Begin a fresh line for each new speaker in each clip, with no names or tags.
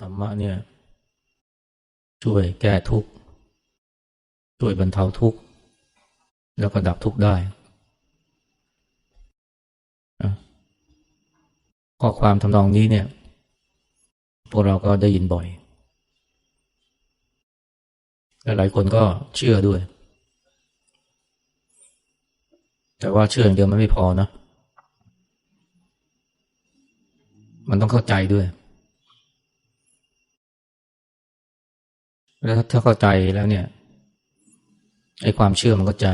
ธรรมะเนี่ย ช่วยแก้ทุกข์ ช่วยบรรเทาทุกข์ แล้วก็ดับทุกข์ได้ข้อความทำนองนี้เนี่ย พวกเราก็ได้ยินบ่อยและหลายคนก็เชื่อด้วย แต่ว่าเชื่ออย่างเดียวมันไม่พอนะ มันต้องเข้าใจด้วย แล้วถ้าเข้าใจแล้วเนี่ยไอ้ความเชื่อมันก็จะ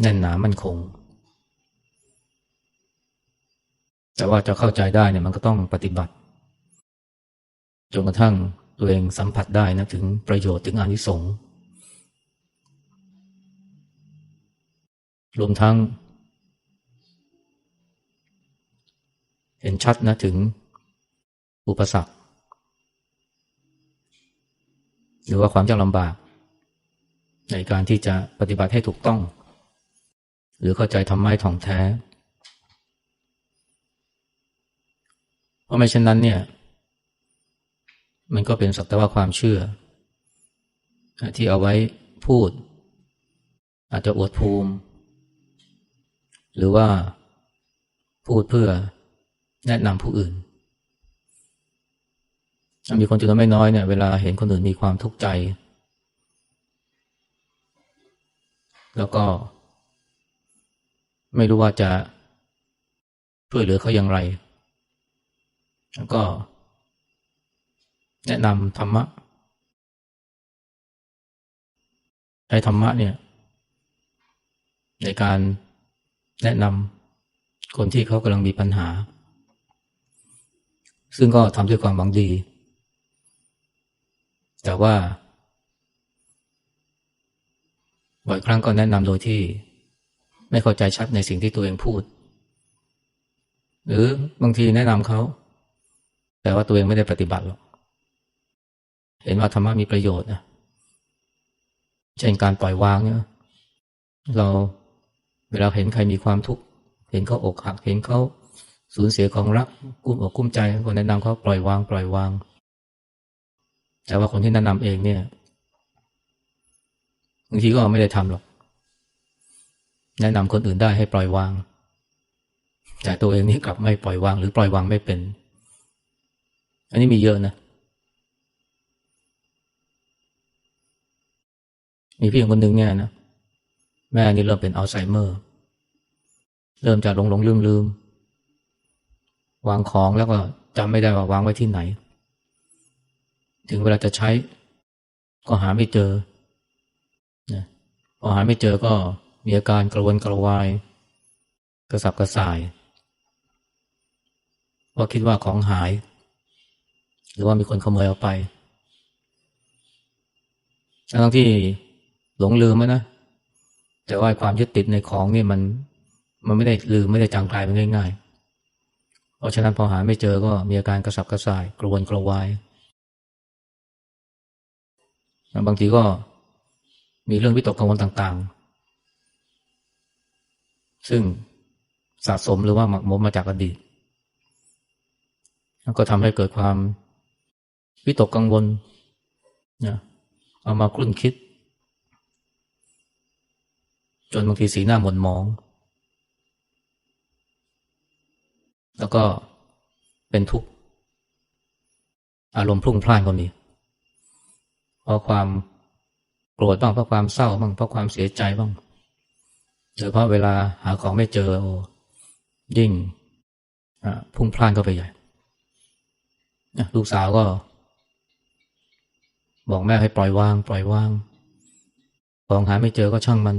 แน่นหนามั่นคง แต่ว่าจะเข้าใจได้เนี่ยมันก็ต้องปฏิบัติจนกระทั่งตัวเองสัมผัสได้นะถึงประโยชน์ถึงอานิสงส์รวมทั้ง เห็นชัดนะถึงอุปสรรค หรือว่าความยากลำบาก ในการที่จะปฏิบัติให้ถูกต้อง หรือเข้าใจทำไม้ถ่องแท้ เพราะไม่เช่นนั้นเนี่ย มันก็เป็นสักแต่ว่าความเชื่อ ที่เอาไว้พูด อาจจะอวดภูมิ หรือว่าพูดเพื่อแนะนำผู้อื่น มีคนจำนวนไม่น้อยเนี่ยเวลาเห็นคนอื่นมีความทุกข์ใจ แล้วก็ ไม่รู้ว่าจะช่วยเหลือเขาอย่างไร แล้วก็ แนะนำธรรมะใช้ธรรมะเนี่ย ในการแนะนำคนที่เขากำลังมีปัญหา ซึ่งก็ทำด้วยความหวังดี แต่ว่าบ่อยครั้งก็แนะนำโดยที่ไม่เข้าใจชัดในสิ่งที่ตัวเองพูด หรือบางทีแนะนำเขา แต่ว่าตัวเองไม่ได้ปฏิบัติหรอก เห็นว่าธรรมะมีประโยชน์นะเช่นการปล่อยวางเนี่ยเราเวลาเห็นใครมีความทุกข์เห็นเขาอกหัก เห็นเขาสูญเสียของรักกุ้มอกกุ้มใจก็แนะนำเขาปล่อยวาง ปล่อยวาง แต่ว่าคนที่แนะนำเองเนี่ยบางทีก็ไม่ได้ทำหรอก แนะนำคนอื่นได้ให้ปล่อยวาง แต่ตัวเองนี่กลับไม่ปล่อยวาง หรือปล่อยวางไม่เป็น อันนี้มีเยอะนะ มีพี่คนหนึ่งเนี่ยนะแม่นี่เริ่มเป็นอัลไซเมอร์ เริ่มจากหลงหลงลืมลืมวางของแล้วก็จำไม่ได้ว่าวางไว้ที่ไหน ถึงเวลาจะใช้ ก็หาไม่เจอนะพอหาไม่เจอก็มีอาการกระวนกระวาย กระสับกระส่ายเพราะคิดว่าของหาย หรือว่ามีคนขโมยเอาไปทั้งที่หลงลืมนะ แต่ว่าความยึดติดในของนี่มัน มันไม่ได้ลืมไม่ได้จางกลายไปง่ายๆ เพราะฉะนั้นพอหาไม่เจอก็มีอาการกระสับกระส่าย กระวนกระวาย บางทีก็มีเรื่องวิตกกังวลต่างๆ ซึ่งสะสมหรือว่าหมักหมมมาจากอดีตแล้วก็ทำให้เกิดความวิตกกังวลนะเอามาคลุ่นคิด จนบางทีสีหน้าหม่นหมอง แล้วก็เป็นทุกข์ อารมณ์พลุ่งพล่านก็มี เพราะความโกรธบ้างเพราะความเศร้าบ้างเพราะความเสียใจบ้างโดยเฉพาะเวลาหาของไม่เจอโอ้ยิ่งพุ่งพล่านเข้าไปใหญ่ลูกสาวก็ บอกแม่ให้ปล่อยวาง ปล่อยวางของหาไม่เจอก็ช่างมัน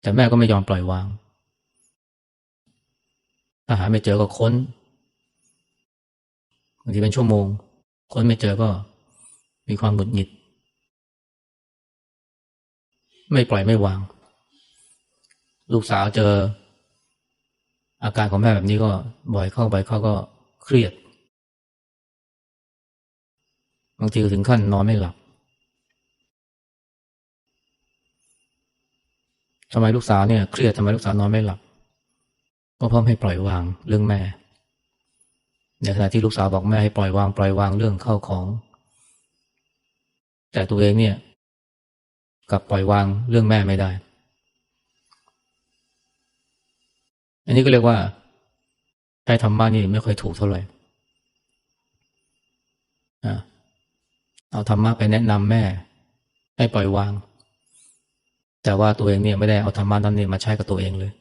แต่แม่ก็ไม่ยอมปล่อยวาง ถ้าหาไม่เจอก็ค้นบางทีเป็นชั่วโมง ค้นไม่เจอก็ มีความหงุดหงิด ไม่ปล่อยไม่วาง ลูกสาวเจอ อาการของแม่แบบนี้ก็บ่อยเข้าไปเขาก็เครียด บางทีถึงขั้นนอนไม่หลับทำไมลูกสาวเนี่ยเครียดทำไมลูกสาวนอนไม่หลับ ก็เพราะไม่ปล่อยวางเรื่องแม่ในขณะที่ลูกสาวบอกแม่ให้ปล่อยวางปล่อยวางเรื่องเข้าของ แต่ตัวเองเนี่ยกลับปล่อยวางเรื่องแม่ไม่ได้ อันนี้ก็เรียกว่าใช้ธรรมะนี่ไม่ค่อยถูกเท่าไหร่เอาธรรมะไปแนะนำแม่ ให้ปล่อยวาง แต่ว่าตัวเองเนี่ยไม่ได้เอาธรรมะนั้นเนี่ยมาใช้กับตัวเองเลย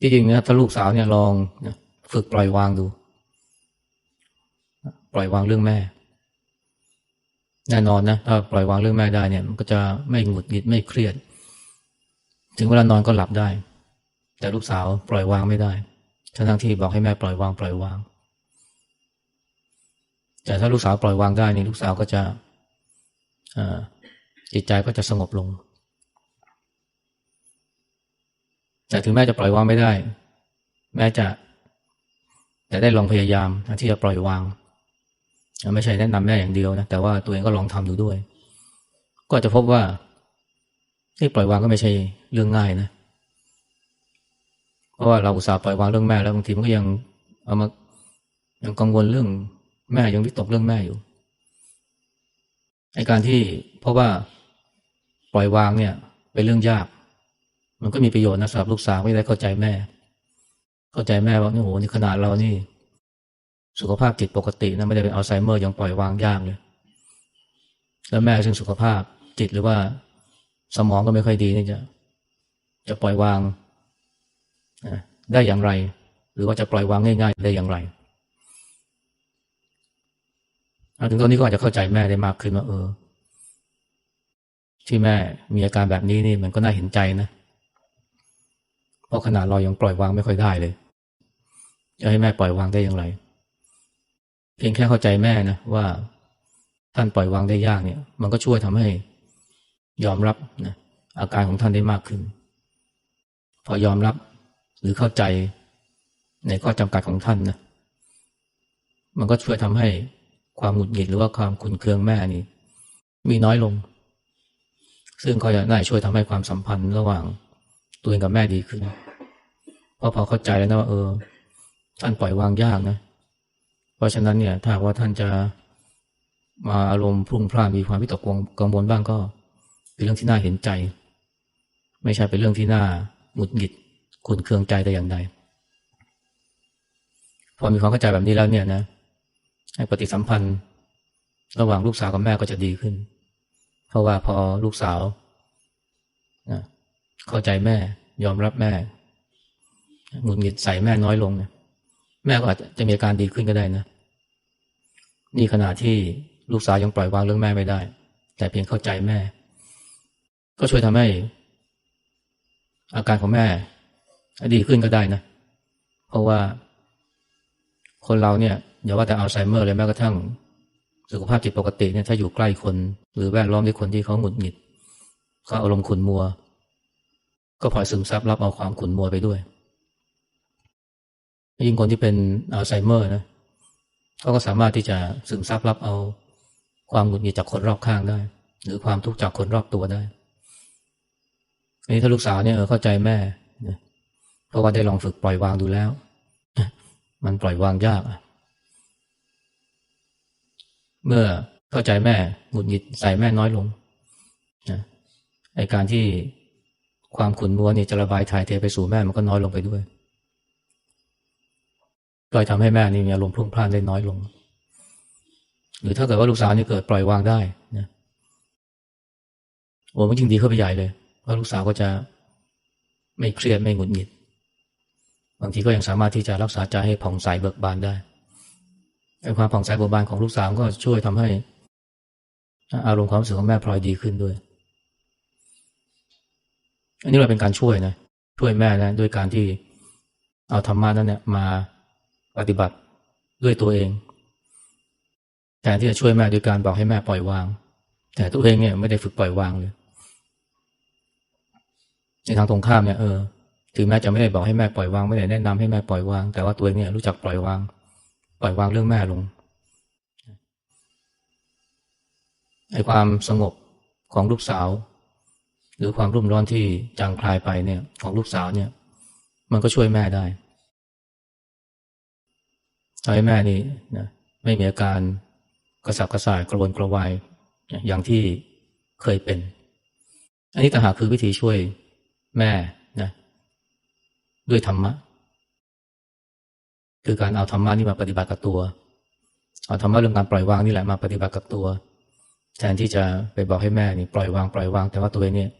ที่จริงนะถ้าลูกสาวเนี่ยลองฝึกปล่อยวางดู ปล่อยวางเรื่องแม่ แน่นอนนะถ้าปล่อยวางเรื่องแม่ได้เนี่ยมันก็จะไม่หงุดหงิดไม่เครียด ถึงเวลานอนก็หลับได้ แต่ลูกสาวปล่อยวางไม่ได้ทั้งที่บอกให้แม่ปล่อยวางปล่อยวาง แต่ถ้าลูกสาวปล่อยวางได้นี่ลูกสาวก็จะจิตใจก็จะสงบลง แต่ถึงแม้จะปล่อยวางไม่ได้ แม้จะแต่ได้ลองพยายามที่จะปล่อยวาง ไม่ใช่แนะนำแม่อย่างเดียวนะแต่ว่าตัวเองก็ลองทำดูด้วย ก็จะพบว่าที่ปล่อยวางก็ไม่ใช่เรื่องง่ายนะเพราะว่าเราอุตส่าห์ปล่อยวางเรื่องแม่แล้วบางทีมันก็ยังเอามายังกังวลเรื่องแม่ยังวิตกเรื่องแม่อยู่ไอการที่เพราะว่าปล่อยวางเนี่ยเป็นเรื่องยาก มันก็มีประโยชน์นะสำหรับลูกสาวไม่ได้เข้าใจแม่ เข้าใจแม่ว่านี่โหนี่ขนาดเรานี่ สุขภาพจิตปกตินะไม่ได้เป็นอัลไซเมอร์ยังปล่อยวางยากเลยแล้วแม่ซึ่งสุขภาพจิตหรือว่าสมองก็ไม่ค่อยดีนี่จะจะปล่อยวางได้อย่างไร หรือว่าจะปล่อยวางง่าย ๆ ได้อย่างไรถึงตอนนี้ก็อาจจะเข้าใจแม่ได้มากขึ้นว่าเออ ที่แม่มีอาการแบบนี้นี่มันก็น่าเห็นใจนะเพราะขนาดเรายังปล่อยวางไม่ค่อยได้เลยจะให้แม่ปล่อยวางได้อย่างไร เพียงแค่เข้าใจแม่นะว่าท่านปล่อยวางได้ยากเนี่ย มันก็ช่วยทำให้ยอมรับนะอาการของท่านได้มากขึ้น พอยอมรับหรือเข้าใจในข้อจำกัดของท่านนะมันก็ช่วยทำให้ความหงุดหงิดหรือว่าความขุนเคืองแม่นี่ มีน้อยลง ซึ่งก็จะได้ช่วยทำให้ความสัมพันธ์ระหว่างตัวเองกับแม่ดีขึ้น เพราะพอเข้าใจแล้วนะว่าเออท่านปล่อยวางยากนะ เพราะฉะนั้นเนี่ยถ้าว่าท่านจะมาอารมณ์พุ่งพล่านมีความวิตกกังวลบ้างก็เป็นเรื่องที่น่าเห็นใจ ไม่ใช่เป็นเรื่องที่น่าหงุดหงิดขุนเคืองใจแต่อย่างใดพอมีความเข้าใจแบบนี้แล้วเนี่ยนะให้ปฏิสัมพันธ์ ระหว่างลูกสาวกับแม่ก็จะดีขึ้น เพราะว่าพอลูกสาวนะเข้าใจแม่ยอมรับแม่หงุดหงิดใส่แม่น้อยลงเนี่ย แม่ก็อาจจะมีอาการดีขึ้นก็ได้นะ นี่ขณะที่ลูกสาวยังปล่อยวางเรื่องแม่ไม่ได้ แต่เพียงเข้าใจแม่ ก็ช่วยทำให้ อาการของแม่ดีขึ้นก็ได้นะ เพราะว่าคนเราเนี่ยอย่าว่าแต่อัลไซเมอร์เลยแม้กระทั่งสุขภาพจิตปกติเนี่ยถ้าอยู่ใกล้คน หรือแวดล้อมด้วยคนที่เขาหงุดหงิดเขาอารมณ์ขุนมัว ก็พลอยซึมซับรับเอาความขุนมัวไปด้วย ยิ่งคนที่เป็นอัลไซเมอร์นะเขาก็สามารถที่จะซึมซับรับเอาความหงุดหงิดจากคนรอบข้างได้ หรือความทุกข์จากคนรอบตัวได้อันนี้ถ้าลูกสาวเนี่ยเข้าใจแม่เพราะว่าได้ลองฝึกปล่อยวางดูแล้ว มันปล่อยวางยากเมื่อเข้าใจแม่หงุดหงิดใส่แม่น้อยลงนะไอการที่ความขุ่นมัวนี่จะระบายถ่ายเทไปสู่แม่มันก็น้อยลงไปด้วย ก็ทำให้แม่นี่มีอารมณ์พลุ่งพล่านได้น้อยลง หรือถ้าเกิดว่าลูกสาวนี่เกิดปล่อยวางได้นะโอ้มันจริงดีเข้าไปใหญ่เลยเพราะลูกสาวก็จะไม่เครียดไม่หงุดหงิด บางทีก็ยังสามารถที่จะรักษาใจให้ผ่องใสเบิกบานได้ความผ่องใสเบิกบานของลูกสาวก็ช่วยทำให้ อารมณ์ความรู้สึกของแม่พลอยดีขึ้นด้วย อันนี้เราเป็นการช่วยนะช่วยแม่นะด้วยการที่เอาธรรมะนั้นเนี่ยมา ปฏิบัติด้วยตัวเองแทนที่จะช่วยแม่ด้วยการบอกให้แม่ปล่อยวาง แต่ตัวเองเนี่ยไม่ได้ฝึกปล่อยวางเลยในทางตรงข้ามเนี่ยเออถึงแม้จะไม่ได้บอกให้แม่ปล่อยวางไม่ได้แนะนำให้แม่ปล่อยวาง แต่ว่าตัวเองเนี่ยรู้จักปล่อยวาง ปล่อยวางเรื่องแม่ลงไอ้ความสงบของลูกสาว หรือความรุ่มร้อนที่จางคลายไปเนี่ยของลูกสาวเนี่ย มันก็ช่วยแม่ได้ ทำให้แม่นี่นะไม่มีอาการกระสับกระส่ายกระวนกระวายอย่างที่เคยเป็น อันนี้ต่างหากคือวิธีช่วยแม่นะด้วยธรรมะ คือการเอาธรรมะนี่มาปฏิบัติกับตัว เอาธรรมะเรื่องการปล่อยวางนี่แหละมาปฏิบัติกับตัว แทนที่จะไปบอกให้แม่นี่ปล่อยวางปล่อยวาง แต่ว่าตัวเองเนี่ย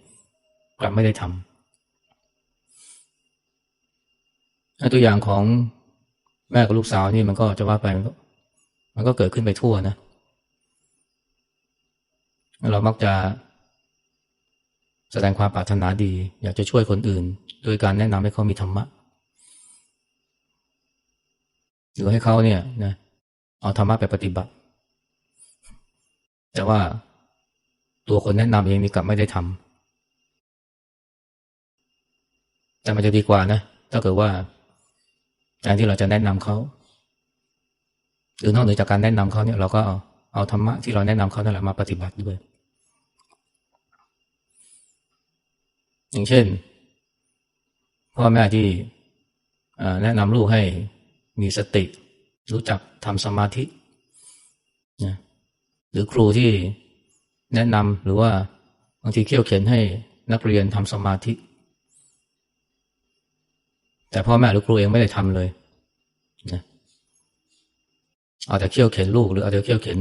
กลับไม่ได้ทำตัวอย่างของ แม่กับลูกสาวนี่มันก็จะว่าไปมันก็มันก็เกิดขึ้นไปทั่วนะ เรามักจะ แสดงความปรารถนาดี อยากจะช่วยคนอื่น โดยการแนะนำให้เขามีธรรมะ หรือให้เขาเนี่ยนะเอาธรรมะไปปฏิบัติ แต่ว่าตัวคนแนะนำเองนี่กลับไม่ได้ทำแต่มันจะดีกว่านะ ถ้าเกิดว่า แทนที่เราจะแนะนำเขาหรือนอกเหนือจากการแนะนำเขาเนี่ยเราก็เอาเอาธรรมะที่เราแนะนำเขานั่นแหละมาปฏิบัติด้วย อย่างเช่น พ่อแม่ที่แนะนำลูกให้มีสติ รู้จักทำสมาธินะหรือครูที่แนะนำหรือว่าบางทีเขี่ยวเข็นให้นักเรียนทำสมาธิ แต่พ่อแม่หรือครูเองไม่ได้ทำเลยนะเอาแต่เขี่ยวเข็นลูกหรือเอาแต่เขี่ยวเข็น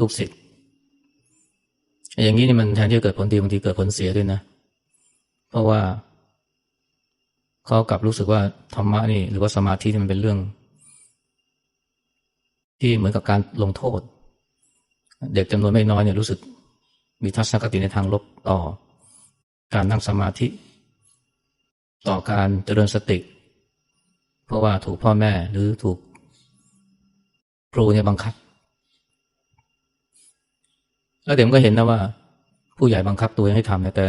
ลูกศิษย์อย่างนี้นี่มันแทนที่จะเกิดผลดีบางทีเกิดผลเสียด้วยนะ เพราะว่าเขากลับรู้สึกว่าธรรมะนี่ หรือว่าสมาธิมันเป็นเรื่อง ที่เหมือนกับการลงโทษ เด็กจำนวนไม่น้อยเนี่ยรู้สึกมีทัศนคติในทางลบต่อ การนั่งสมาธิ ต่อการเจริญสติ เพราะว่าถูกพ่อแม่หรือถูกครูเนี่ยบังคับ แล้วเด็กก็เห็นนะว่า ผู้ใหญ่บังคับตัวให้ทำแต่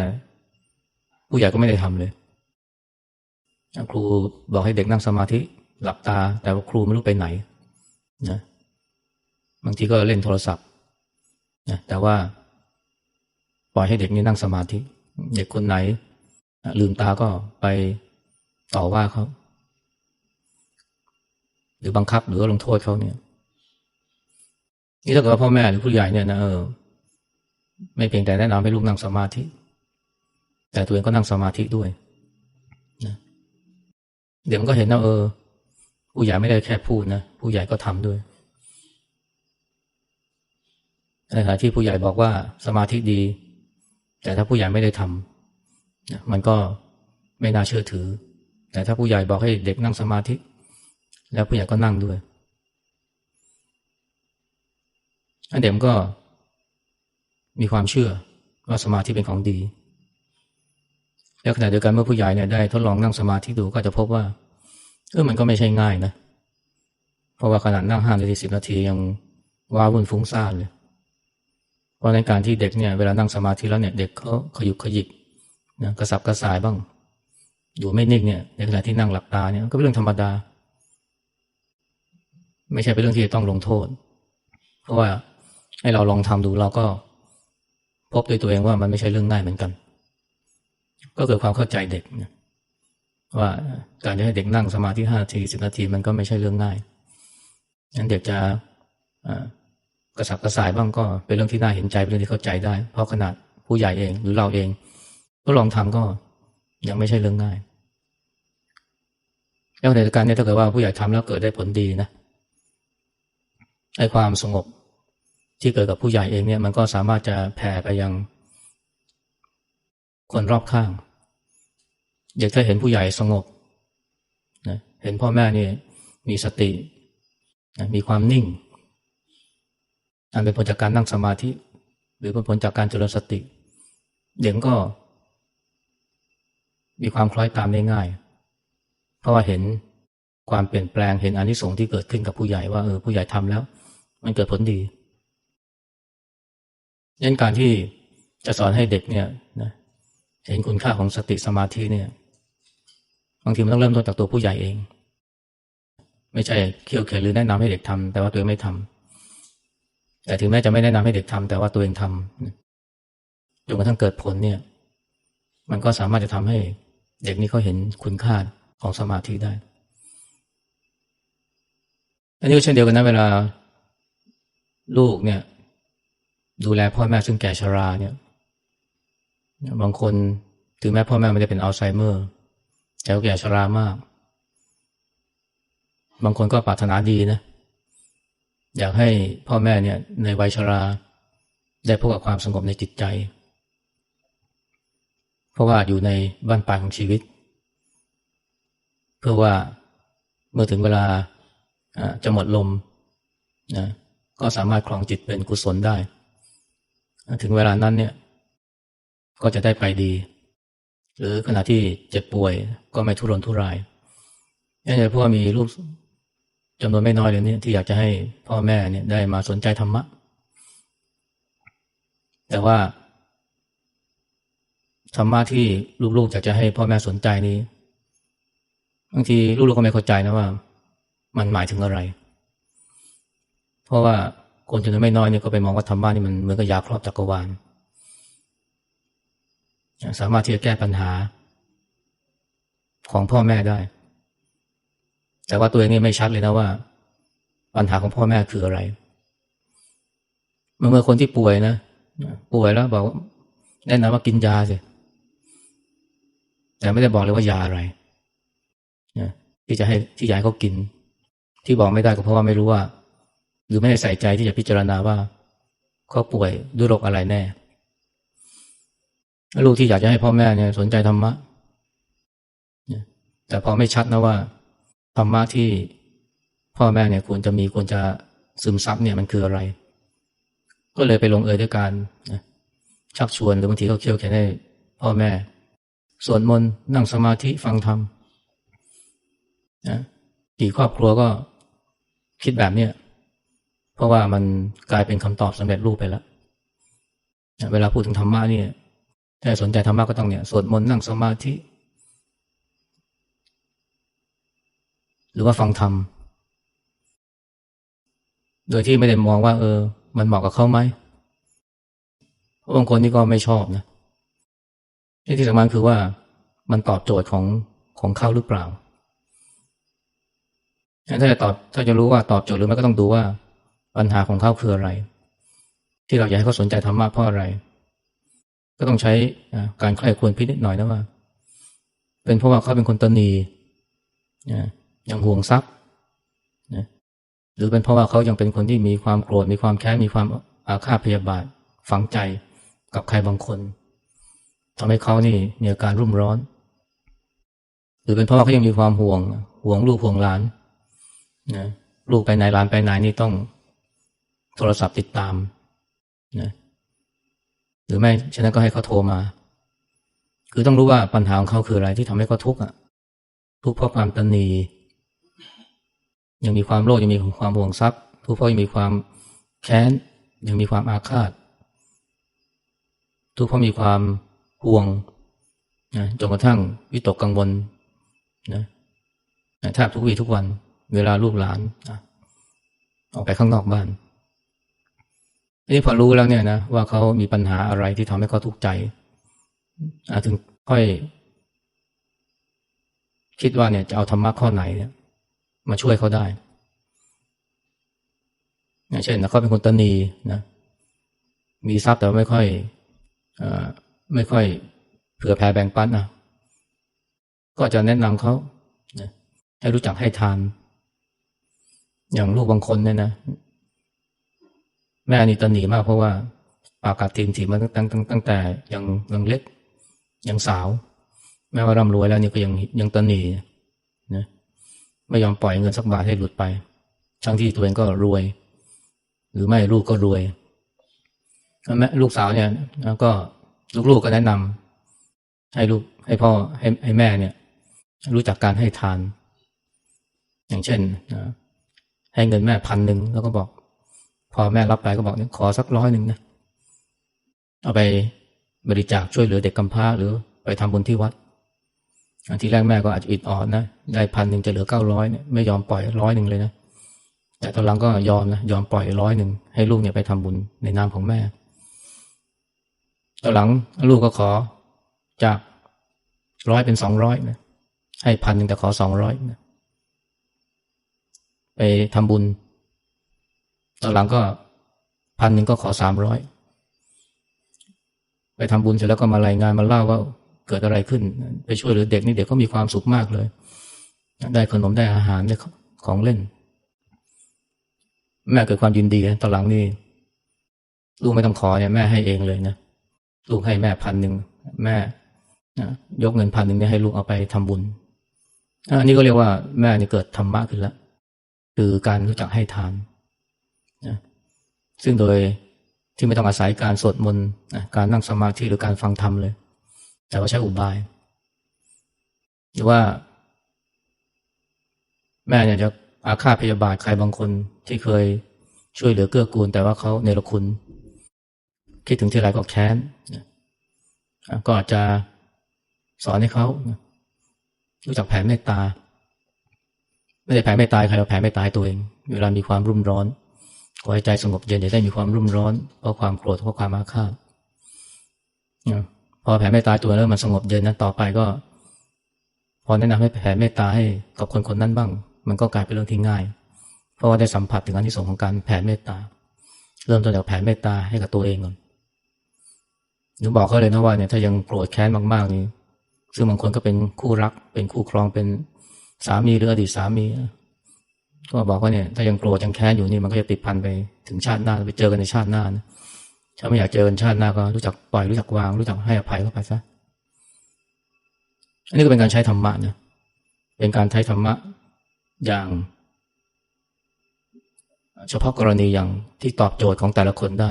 ผู้ใหญ่ก็ไม่ได้ทำเลย ครูบอกให้เด็กนั่งสมาธิหลับตา แต่ว่าครูไม่รู้ไปไหนนะบางทีก็เล่นโทรศัพท์นะแต่ว่า ปล่อยให้เด็กนี่นั่งสมาธิ เด็กคนไหน ลืมตาก็ไปต่อว่าเขาหรือบังคับหรือลงโทษเขาเนี่ยนี่ถ้าเกิดพ่อแม่หรือผู้ใหญ่เนี่ยนะเออไม่เพียงแต่แนะนำให้ลูกนั่งสมาธิ แต่ตัวเองก็นั่งสมาธิด้วยนะเดี๋ยวมันก็เห็นนะเออ ผู้ใหญ่ไม่ได้แค่พูดนะผู้ใหญ่ก็ทำด้วยในขณะที่ผู้ใหญ่บอกว่าสมาธิดี แต่ถ้าผู้ใหญ่ไม่ได้ทำ มันก็ไม่น่าเชื่อถือ แต่ถ้าผู้ใหญ่บอกให้เด็กนั่งสมาธิ แล้วผู้ใหญ่ก็นั่งด้วยอันเด็มก็มีความเชื่อว่าสมาธิเป็นของดี แล้วขณะเดียวกันเมื่อผู้ใหญ่เนี่ยได้ทดลองนั่งสมาธิดูก็จะพบว่าเออมันก็ไม่ใช่ง่ายนะ เพราะว่าขนาดนั่งห้านาทีสิบนาทียังว้าวุ่นฟุ้งซ่านเลย เพราะในการที่เด็กเนี่ยเวลานั่งสมาธิแล้วเนี่ยเด็กเขาขยุกขยิบ นะกระสับกระส่ายบ้าง อยู่ไม่นิ่งเนี่ยในขณะที่นั่งหลับตาเนี่ยก็เป็นเรื่องธรรมดา ไม่ใช่เป็นเรื่องที่ต้องลงโทษ เพราะว่าให้เราลองทำดูเราก็ พบด้วยตัวเองว่ามันไม่ใช่เรื่องง่ายเหมือนกัน ก็เกิดความเข้าใจเด็กว่าการจะให้เด็กนั่งสมาธิห้านาทีสิบนาทีมันก็ไม่ใช่เรื่องง่ายงั้นเด็กจะกระสับกระส่ายบ้างก็เป็นเรื่องที่น่าเห็นใจเป็นเรื่องที่เข้าใจได้ เพราะขนาดผู้ใหญ่เองหรือเราเอง ก็ลองทำก็ยังไม่ใช่เรื่องง่าย แล้วในการนี้ถ้าเกิดว่าผู้ใหญ่ทำแล้วเกิดได้ผลดีนะไอ้ความสงบที่เกิดกับผู้ใหญ่เองเนี่ยมันก็สามารถจะแผ่ไปยัง คนรอบข้าง อยากถ้าเห็นผู้ใหญ่สงบนะเห็นพ่อแม่นี่มีสตินะมีความนิ่งอันเป็นผลจากการนั่งสมาธิ หรือเป็นผลจากการเจริญสติ เด็กก็ มีความคล้อยตามได้ง่าย เพราะว่าเห็นความเปลี่ยนแปลงเห็นอนิสงส์ที่เกิดขึ้นกับผู้ใหญ่ว่าเออผู้ใหญ่ทำแล้ว มันเกิดผลดียันการที่จะสอนให้เด็กเนี่ยนะเห็นคุณค่าของสติสมาธิเนี่ยบางทีมันต้องเริ่มต้นจากตัวผู้ใหญ่เอง ไม่ใช่เคี่ยวเข็นหรือแนะนำให้เด็กทำแต่ว่าตัวเองไม่ทำแต่ถึงแม้จะไม่แนะนำให้เด็กทำแต่ว่าตัวเองทำจนกระทั่งเกิดผลเนี่ย มันก็สามารถจะทำให้ เด็กนี้เขาเห็นคุณค่าของสมาธิได้ อันนี้ก็เช่นเดียวกันนะเวลาลูกเนี่ย ดูแลพ่อแม่ซึ่งแก่ชราเนี่ยบางคนถึงแม้พ่อแม่ไม่ได้เป็นอัลไซเมอร์แต่ก็แก่ชรามาก บางคนก็ปรารถนาดีนะ อยากให้พ่อแม่เนี่ย ในวัยชรา ได้พบกับความสงบในจิตใจ เพราะว่าอยู่ในบ้านปลายของชีวิต เพื่อว่าเมื่อถึงเวลาจะหมดลมนะก็สามารถครองจิตเป็นกุศลได้ ถึงเวลานั้นเนี่ย ก็จะได้ไปดี หรือขณะที่เจ็บป่วยก็ไม่ทุรนทุรายนี่จะพวกมีลูกจำนวนไม่น้อยเลยเนี่ยที่อยากจะให้พ่อแม่เนี่ยได้มาสนใจธรรมะ แต่ว่า ธรรมะที่ลูกๆอยากจะให้พ่อแม่สนใจนี้บางทีลูกๆก็ไม่เข้าใจนะว่า มันหมายถึงอะไร เพราะว่าคนจำนวนไม่น้อยเนี่ยก็ไปมองว่าธรรมะนี่มันเหมือนกับยาครอบจักรวาลสามารถที่จะแก้ปัญหาของพ่อแม่ได้ แต่ว่าตัวเองนี่ไม่ชัดเลยนะว่า ปัญหาของพ่อแม่คืออะไร เมื่อคนที่ป่วยนะป่วยแล้วบอกแนะนำว่ากินยาสิ แต่ไม่ได้บอกเลยว่ายาอะไรที่จะให้ที่ยากให้เขากิน ที่บอกไม่ได้ก็เพราะว่าไม่รู้ว่า หรือไม่ได้ใส่ใจที่จะพิจารณาว่าเขาป่วยด้วยโรคอะไรแน่ ลูกที่อยากจะให้พ่อแม่เนี่ย สนใจธรรมะแต่พอไม่ชัดนะว่าธรรมะที่พ่อแม่เนี่ยควรจะมีควรจะซึมซับเนี่ยมันคืออะไร ก็เลยไปลงเอยด้วยการชักชวนหรือบางทีก็เคี่ยวแค่ให้พ่อแม่ สวดมนต์นั่งสมาธิฟังธรรมนะกี่ครอบครัวก็คิดแบบเนี้ยเพราะว่ามันกลายเป็นคำตอบสำเร็จรูปไปแล้วเวลาพูดถึงธรรมะเนี่ยถ้าสนใจธรรมะก็ต้องเนี่ยสวดมนต์นั่งสมาธิ หรือว่าฟังธรรมโดยที่ไม่ได้มองว่า เออ มันเหมาะกับเขาไหมเพราะบางคนนี่ก็ไม่ชอบนะ ที่สำคัญคือว่ามันตอบโจทย์ของของเขาหรือเปล่า ถ้าจะตอบถ้าจะรู้ว่าตอบโจทย์หรือไม่ก็ต้องดูว่าปัญหาของเขาคืออะไร ที่เราอยากให้เขาสนใจธรรมะเพราะอะไร ก็ต้องใช้การใคร่ควรพิจนิดหน่อยนะว่า เป็นเพราะว่าเขาเป็นคนตนีอยังห่วงทรัพย์หรือเป็นเพราะว่าเขายังเป็นคนที่มีความโกรธมีความแค้นมีความอาฆาตพยาบาทฝังใจกับใครบางคน ทำให้เขานี่มีอาการรุ่มร้อน หรือเป็นเพราะว่าเขายังมีความห่วง ห่วงลูกห่วงหลานนะลูกไปไหนหลานไปไหนนี่ต้องโทรศัพท์ติดตามนะหรือไม่ฉะนั้นก็ให้เขาโทรมา คือต้องรู้ว่าปัญหาของเขาคืออะไรที่ทำให้เขาทุกข์อะ ทุกข์เพราะความตนี ยังมีความโลภยังมีความห่วงทรัพย์ ทุกข์เพราะยังมีความแค้น ยังมีความอาฆาต ทุกข์เพราะมีความ ห่วงนะจนกระทั่งวิตกกังวลนะแทบทุกวีทุกวัน เวลาลูกหลานออกไปข้างนอกบ้านนี่พอรู้แล้วเนี่ยนะว่าเขามีปัญหาอะไรที่ทำให้เขาทุกข์ใจถึงค่อย คิดว่าเนี่ยจะเอาธรรมะข้อไหนเนี่ย มาช่วยเขาได้เช่นเขาเป็นคนตนีนะมีทรัพย์แต่ไม่ค่อยอ ไม่ค่อยเผื่อแผ่แบ่งปันนะก็จะแนะนำเขาให้รู้จักให้ทาน อย่างลูกบางคนเนี่ยนะ แม่นี่ตนหนีมากเพราะว่า ปากกัดทีมถีมาตั้งตั้งตั้งแต่ยังยังเล็ก ยังสาว แม้ว่าร่ำรวยแล้วนี่ก็ยังยังตนหนีนะไม่ยอมปล่อยเงินสักบาทให้หลุดไปทั้งที่ตัวเองก็รวย หรือไม่ลูกก็รวยแม่ลูกสาวเนี่ยก็ ลูกๆก็แนะนำให้ลูกให้พ่อให้ให้แม่เนี่ย รู้จักการให้ทาน อย่างเช่นให้เงินแม่พันหนึ่งแล้วก็บอก พอแม่รับไปก็บอกนี่ขอสักร้อยหนึ่งนะเอาไปบริจาคช่วยเหลือเด็กกำพร้าหรือไปทำบุญที่วัดอันที่แรกแม่ก็อาจจะอิดออดนะได้พันหนึ่งจะเหลือเก้าร้อยเนี่ยไม่ยอมปล่อยร้อยหนึ่งเลยนะแต่ตอนหลังก็ยอมนะยอมปล่อยร้อยหนึ่งให้ลูกเนี่ยไปทำบุญในนามของแม่ ตอนหลังลูกก็ขอจากร้อยเป็นสองร้อยนะ ให้พันหนึ่งแต่ขอสองร้อยนะไปทำบุญ ตอนหลังก็พันหนึ่งก็ขอสามร้อยไปทำบุญเสร็จแล้วก็มารายงานมาเล่าว่าเกิดอะไรขึ้น ไปช่วยเหลือเด็กนี่เด็กก็มีความสุขมากเลย ได้ขนมได้อาหารได้ของเล่น แม่เกิดความยินดีตอนหลังนี่ลูกไม่ต้องขอเนี่ยแม่ให้เองเลยนะ ลูกให้แม่พันหนึ่งแม่ยกเงินพันหนึ่งนี่ยให้ลูกเอาไปทำบุญอันนี้ก็เรียกว่าแม่นี่เกิดธรรมะขึ้นแล้วคือการรู้จักให้ทานนะซึ่งโดยที่ไม่ต้องอาศัยการสวดมนต์การนั่งสมาธิหรือการฟังธรรมเลย แต่ว่าใช้อุบาย หรือว่า แม่เนี่ยจะอาฆาตพยาบาทใครบางคนที่เคยช่วยเหลือเกื้อกูล แต่ว่าเขาเนรคุณ คิดถึงทีไรก็แค้นก็อาจจะสอนให้เขารู้จักแผ่เมตตา ไม่ได้แผ่เมตตาใครเราแผ่เมตตาตัวเอง เวลามีความรุ่มร้อนขอให้ใจสงบเย็นอย่าได้มีความรุ่มร้อนเพราะความโกรธเพราะความอาฆาตพอแผ่เมตตาตัวแล้วมันสงบเย็นนั้นต่อไปก็ พอแนะนำให้แผ่เมตตาให้กับคนคนนั้นบ้าง มันก็กลายเป็นเรื่องที่ง่าย เพราะว่าได้สัมผัสถึงอันที่สองของการแผ่เมตตา เริ่มต้นจากแผ่เมตตาให้กับตัวเองก่อน หนูบอกเขาเลยนะว่าเนี่ยถ้ายังโกรธแค้นมากๆนี่ซึ่งบางคนก็เป็นคู่รัก เป็นคู่ครองเป็นสามีหรืออดีตสามี ก็บอกว่าเนี่ย ถ้ายังโกรธยังแค้นอยู่นี่มันก็จะติดพันไปถึงชาติหน้าไปเจอกันในชาติหน้านะถ้าไม่อยากเจอกันชาติหน้าก็รู้จักปล่อยรู้จักวางรู้จักให้อภัยเข้าไปซะอันนี้ก็เป็นการใช้ธรรมะนะเป็นการใช้ธรรมะอย่าง เฉพาะกรณีอย่างที่ตอบโจทย์ของแต่ละคนได้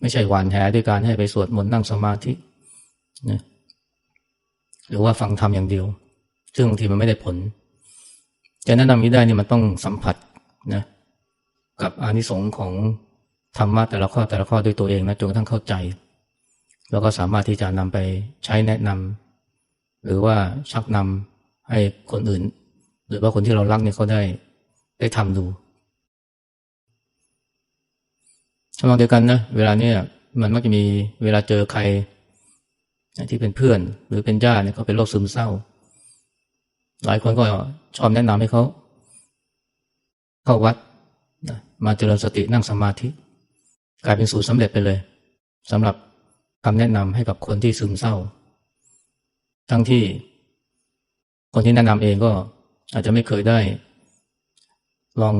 ไม่ใช่หวานแหด้วยการให้ไปสวดมนต์นั่งสมาธินะหรือว่าฟังธรรมอย่างเดียว ซึ่งบางทีมันไม่ได้ผลจะแนะนำนี้ได้นี่มันต้องสัมผัสนะกับอานิสงส์ของธรรมะแต่ละข้อแต่ละข้อด้วยตัวเองนะจนกระทั่งเข้าใจ แล้วก็สามารถที่จะนำไปใช้แนะนำหรือว่าชักนำให้คนอื่น หรือว่าคนที่เรารักเนี่ยเขาได้ได้ทำดู ทำนองเดียวกันนะเวลาเนี่ยมันมักจะมีเวลาเจอใครที่เป็นเพื่อน หรือเป็นญาติเนี่ยเขาเป็นโรคซึมเศร้า หลายคนก็ชอบแนะนำให้เขาเข้าวัดมาเจริญสตินั่งสมาธิ กลายเป็นสูตรสำเร็จไปเลยสำหรับคำแนะนำให้กับคนที่ซึมเศร้า ทั้งที่คนที่แนะนำเองก็อาจจะไม่เคยได้ ลอง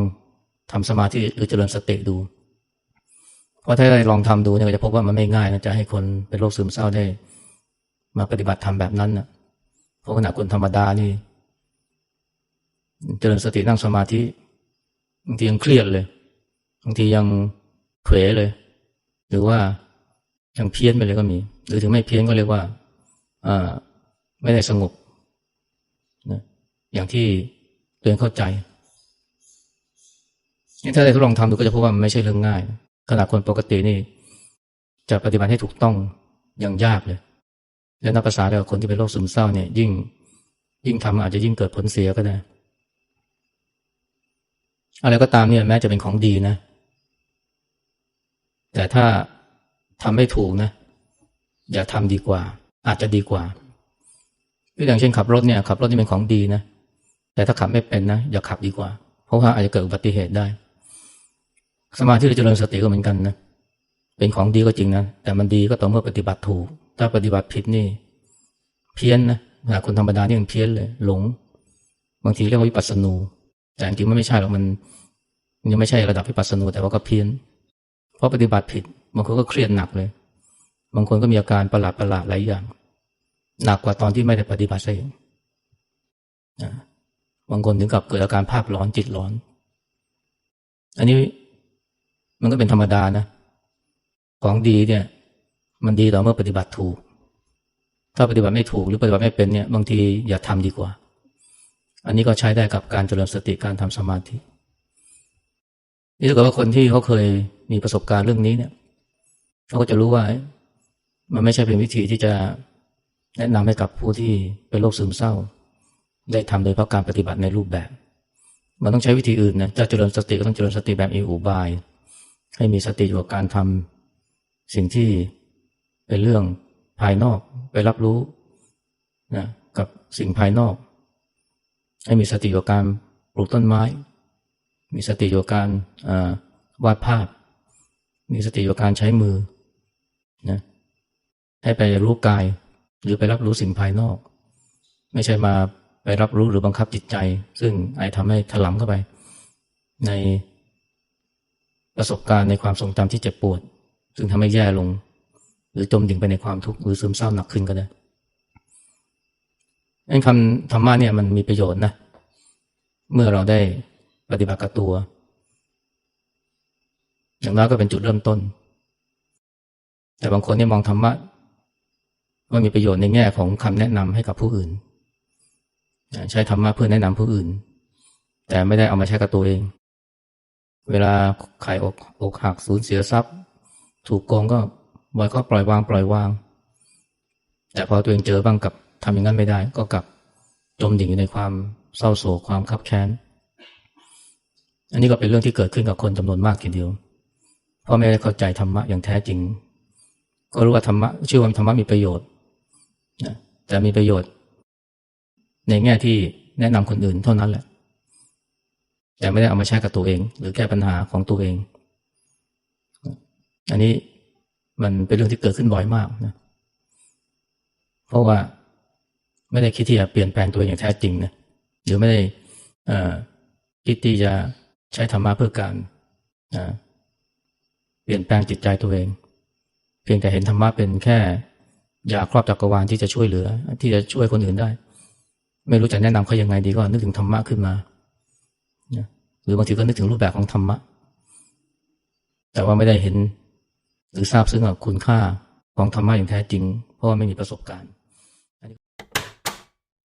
ทำสมาธิหรือเจริญสติดู เพราะถ้าได้ลองทำดูเนี่ยจะพบว่ามันไม่ง่ายนะจะให้คนเป็นโรคซึมเศร้าได้ มาปฏิบัติธรรมแบบนั้นนะเพราะขณะคนธรรมดานี่เจริญสตินั่งสมาธิบางทียังเครียดเลยบางทียังเขวเลย หรือว่ายังเพี้ยนไปเลยก็มี หรือถึงไม่เพี้ยนก็เรียกว่าอ่าไม่ได้สงบนะอย่างที่ตัวเองเข้าใจถ้าได้ทดลองทำดูก็จะพบว่ามันไม่ใช่เรื่องง่าย ขณะคนปกตินี่ จะปฏิบัติให้ถูกต้องอย่างยากเลย และนับภาษาแล้วคนที่เป็นโรคซึมเศร้าเนี่ย ยิ่ง ยิ่งทำอาจจะยิ่งเกิดผลเสียก็ได้ อะไรก็ตามเนี่ยแม้จะเป็นของดีนะ แต่ถ้าทำไม่ถูกนะ อย่าทำดีกว่า อาจจะดีกว่าอย่างเช่นขับรถเนี่ยขับรถนี่เป็นของดีนะแต่ถ้าขับไม่เป็นนะอย่าขับดีกว่า เพราะว่าอาจจะเกิดอุบัติเหตุได้ สมาธิหรือเจริญสติก็เหมือนกันนะเป็นของดีก็จริงนะแต่มันดีก็ต่อเมื่อปฏิบัติถูก ถ้าปฏิบัติผิดนี่ เพี้ยนนะคนธรรมดานี่ยังเพี้ยนเลย หลง บางทีเรียกว่าวิปัสสนู แต่จริงมันไม่ใช่หรอกมันยังไม่ใช่ระดับพิปัสสนูแต่ว่าก็เพี้ยน เพราะปฏิบัติผิดบางคนก็เครียดหนักเลย บางคนก็มีอาการประหลาดประหลาดหลายอย่างหนักกว่าตอนที่ไม่ได้ปฏิบัติซะอีกบางคนถึงกับเกิดอาการภาพร้อนจิตร้อน อันนี้ มันก็เป็นธรรมดานะ ของดีเนี่ย มันดีต่อเมื่อปฏิบัติถูก ถ้าปฏิบัติไม่ถูกหรือปฏิบัติไม่เป็นเนี่ย บางทีอย่าทำดีกว่า อันนี้ก็ใช้ได้กับการเจริญสติการทำสมาธินี่ถ้าเกิดว่าคนที่เขาเคยมีประสบการณ์เรื่องนี้เนี่ยเขาก็จะรู้ว่า มันไม่ใช่เป็นวิธีที่จะแนะนำให้กับผู้ที่เป็นโรคซึมเศร้า ได้ทำโดยเพราะการปฏิบัติในรูปแบบ มันต้องใช้วิธีอื่นนะจะเจริญสติก็ต้องเจริญสติแบบอีอุบาย ให้มีสติอยู่กับการทำสิ่งที่เป็นเรื่องภายนอกไปรับรู้นะกับสิ่งภายนอก ให้มีสติกับการปลูกต้นไม้ มีสติอยู่กับการวาดภาพ มีสติอยู่กับการใช้มือนะให้ไปรู้กายหรือไปรับรู้สิ่งภายนอก ไม่ใช่มาไปรับรู้หรือบังคับจิตใจ ซึ่งไอทำให้ถลำเข้าไป ใน ประสบการณ์ในความทรงจำที่เจ็บปวด ซึ่งทำให้แย่ลง หรือจมดิ่งไปในความทุกข์หรือซึมเศร้าหนักขึ้นก็ได้ไอ้คำธรรมะเนี่ยมันมีประโยชน์นะ เมื่อเราได้ปฏิบัติกับตัว อย่างน้อยก็เป็นจุดเริ่มต้น แต่บางคนเนี่ยมองธรรมะว่ามีประโยชน์ในแง่ของคำแนะนำให้กับผู้อื่น ใช้ธรรมะเพื่อแนะนำผู้อื่น แต่ไม่ได้เอามาใช้กับตัวเอง เวลาขายอกอกหักสูญเสียทรัพย์ ถูกโกงก็บ่อยก็ปล่อยวางปล่อยวาง แต่พอตัวเองเจอบ้างกับทำอย่างนั้นไม่ได้ ก็กลับจมดิ่งอยู่ในความเศร้าโศกความคับแค้น อันนี้ก็เป็นเรื่องที่เกิดขึ้นกับคนจำนวนมากทีเดียว เพราะไม่ได้เข้าใจธรรมะอย่างแท้จริง ก็รู้ว่าธรรมะชื่อว่าธรรมะมีประโยชน์นะแต่มีประโยชน์ ในแง่ที่แนะนำคนอื่นเท่านั้นแหละ แต่ไม่ได้เอามาใช้กับตัวเอง หรือแก้ปัญหาของตัวเอง อันนี้มันเป็นเรื่องที่เกิดขึ้นบ่อยมากนะเพราะว่าไม่ได้คิดที่จะเปลี่ยนแปลงตัวเองอย่างแท้จริงนะหรือไม่ได้คิดที่จะใช้ธรรมะเพื่อการเปลี่ยนแปลงจิตใจตัวเอง เพียงแต่เห็นธรรมะเป็นแค่ยาครอบจักรวาลที่จะช่วยเหลือ ที่จะช่วยคนอื่นได้ ไม่รู้จะแนะนำเขายังไงดีก็นึกถึงธรรมะขึ้นมา หรือบางทีก็นึกถึงรูปแบบของธรรมะ แต่ว่าไม่ได้เห็น หรือทราบซึ่งคุณค่าของธรรมะอย่างแท้จริง เพราะว่าไม่มีประสบการณ์